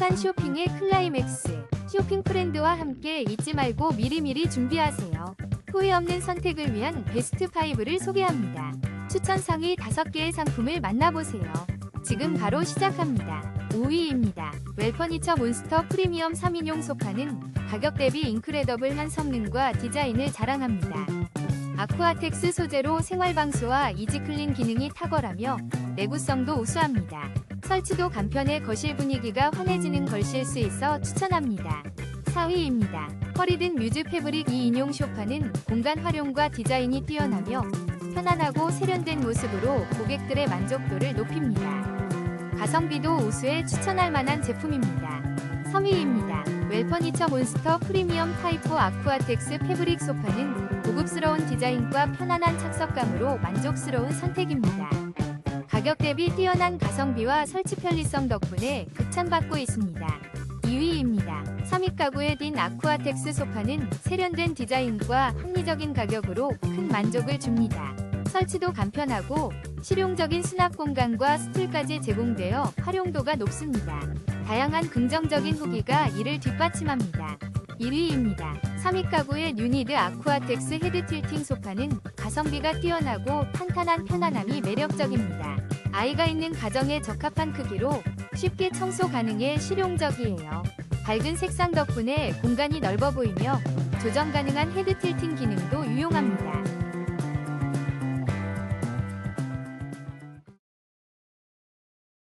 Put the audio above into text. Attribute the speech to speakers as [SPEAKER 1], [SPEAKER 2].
[SPEAKER 1] 힙한 쇼핑의 클라이맥스. 쇼핑 프렌드와 함께 잊지 말고 미리미리 준비하세요. 후회 없는 선택을 위한 베스트 5를 소개합니다. 추천 상위 5개의 상품을 만나보세요. 지금 바로 시작합니다. 5위입니다. 웰퍼니처 몬스터 프리미엄 3인용 소파는 가격 대비 인크레더블한 성능과 디자인을 자랑합니다. 아쿠아텍스 소재로 생활방수와 이지클린 기능이 탁월하며 내구성도 우수합니다. 설치도 간편해 거실 분위기가 환해지는 걸쓸수 있어 추천합니다. 4위입니다. 허리든 뮤즈 패브릭 2인용 소파는 공간 활용과 디자인이 뛰어나며 편안하고 세련된 모습으로 고객들의 만족도를 높입니다. 가성비도 우수해 추천할 만한 제품입니다. 3위입니다. 웰퍼니처 몬스터 프리미엄 타이포 아쿠아텍스 패브릭 소파는 고급스러운 디자인과 편안한 착석감으로 만족스러운 선택입니다. 가격 대비 뛰어난 가성비와 설치 편리성 덕분에 극찬받고 있습니다. 2위입니다. 3위 가구의 딘 아쿠아텍스 소파는 세련된 디자인과 합리적인 가격으로 큰 만족을 줍니다. 설치도 간편하고 실용적인 수납 공간과 스툴까지 제공되어 활용도가 높습니다. 다양한 긍정적인 후기가 이를 뒷받침합니다. 1위입니다. 3위 가구의 뉴니드 아쿠아텍스 헤드 틸팅 소파는 가성비가 뛰어나고 탄탄한 편안함이 매력적입니다. 아이가 있는 가정에 적합한 크기로 쉽게 청소 가능해 실용적이에요. 밝은 색상 덕분에 공간이 넓어 보이며 조정 가능한 헤드 틸팅 기능도 유용합니다.